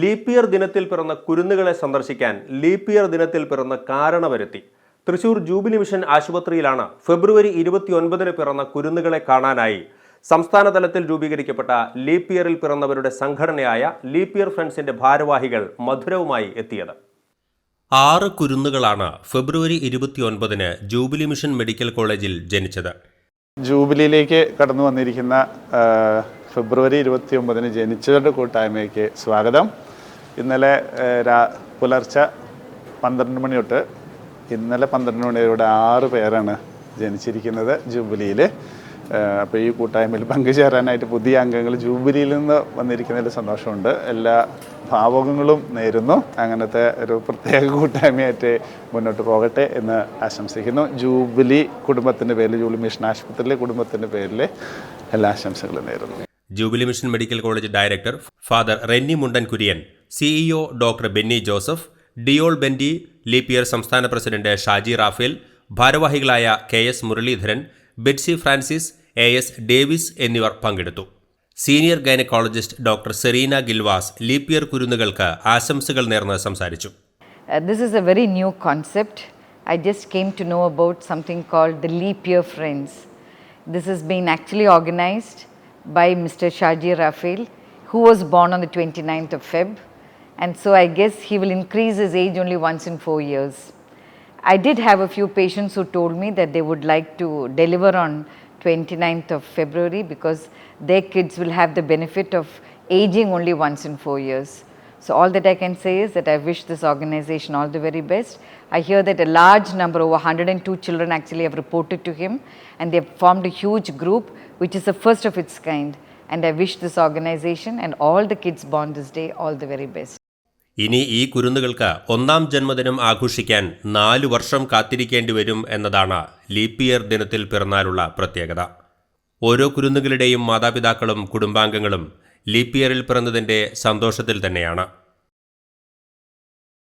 Leap year ദിനത്തിൽ പിറന്ന കുരുന്നുകളെ സന്ദർശിക്കാൻ ലീപ്പിയർ ഇയർ ദിനത്തിൽ പിറന്ന കാരണവരുത്തി തൃശൂർ ജൂബിലി മിഷൻ ആശുപത്രിയിലാണ് ഫെബ്രുവരി ഇരുപത്തിയൊൻപതിന് പിറന്ന കുരുന്നുകളെ കാണാനായി സംസ്ഥാന തലത്തിൽ രൂപീകരിക്കപ്പെട്ട ലീപ്പിയറിൽ പിറന്നവരുടെ സംഘടനയായ ലീപ്പിയർ ഇയർ ഫ്രണ്ട്സിന്റെ ഭാരവാഹികൾ മധുരവുമായി എത്തിയത്. ആറ് കുരുന്നുകളാണ് ഫെബ്രുവരി ഇരുപത്തിയൊൻപതിന് ജൂബിലി മിഷൻ മെഡിക്കൽ കോളേജിൽ ജനിച്ചത്. ജൂബിലിയിലേക്ക് കടന്നു വന്നിരിക്കുന്ന ഫെബ്രുവരി ഇരുപത്തി ഒമ്പതിന് ജനിച്ചവരുടെ കൂട്ടായ്മയ്ക്ക് സ്വാഗതം. ഇന്നലെ രാ- പുലർച്ചെ പന്ത്രണ്ട് മണി തൊട്ട് ഇന്നലെ പന്ത്രണ്ട് മണി വരെ ഇവിടെ ആറ് പേരാണ് ജനിച്ചിരിക്കുന്നത് ജൂബിലിയിൽ. അപ്പോൾ ഈ കൂട്ടായ്മയിൽ പങ്കുചേരാനായിട്ട് പുതിയ അംഗങ്ങൾ ജൂബിലിയിൽ നിന്ന് വന്നിരിക്കുന്നതിൽ സന്തോഷമുണ്ട്. എല്ലാ ഭാവകങ്ങളും നേരുന്നു. അങ്ങനത്തെ ഒരു പ്രത്യേക കൂട്ടായ്മയായിട്ട് മുന്നോട്ട് പോകട്ടെ എന്ന് ആശംസിക്കുന്നു. ജൂബിലി കുടുംബത്തിന്റെ പേരിൽ ജൂബിലി മിഷൻ ആശുപത്രിയിലെ കുടുംബത്തിന്റെ പേരിൽ എല്ലാ ആശംസകളും നേരുന്നു. Jubilee mission medical college director father Renny Mundan Kurian CEO doctor Benny Joseph Deol ബെന്റി ലീപിയർ സംസ്ഥാന പ്രസിഡന്റ് ഷാജി റാഫേൽ ഭാരവാഹികളായ K S Muraleedharan Betsy Francis A S Davis എന്നിവർ പങ്കെടുത്തു senior gynaecologist doctor Serena Gilvas ലീപിയർ കുരുന്നുകൾക്ക് ആശംസകൾ നേർന്ന് സംസാരിച്ചു Uh, is a very new concept. I just came to know about something called the Leap Year Friends. This has been actually organized by Mr. Shaji Rafil, who was born on the 29th of Feb. And so I guess he will increase his age only once in four years. I did have a few patients who told me that they would like to deliver on 29th of February because their kids will have the benefit of aging only once in four years. So all that I can say is that I wish this organization all the very best. I hear that a large number, over 102 children actually have reported to him and they have formed a huge group which is the first of its kind. And I wish this organization and all the kids born this day all the very best. ഇനി ഈ കുരുന്നുകൾക്ക് ഒന്നാം ജന്മദിനം ആഘോഷിക്കാൻ നാലു വർഷം കാത്തിരിക്കേണ്ടി വരും എന്നതാണ് ലീപ്പിയർ ദിനത്തിൽ പിറന്നാലുള്ള പ്രത്യേകത. ഓരോ കുരുന്നുകളുടെയും മാതാപിതാക്കളും കുടുംബാംഗങ്ങളും ലീപ്പിയറിൽ പിറന്നതിന്റെ സന്തോഷത്തിൽ തന്നെയാണ്.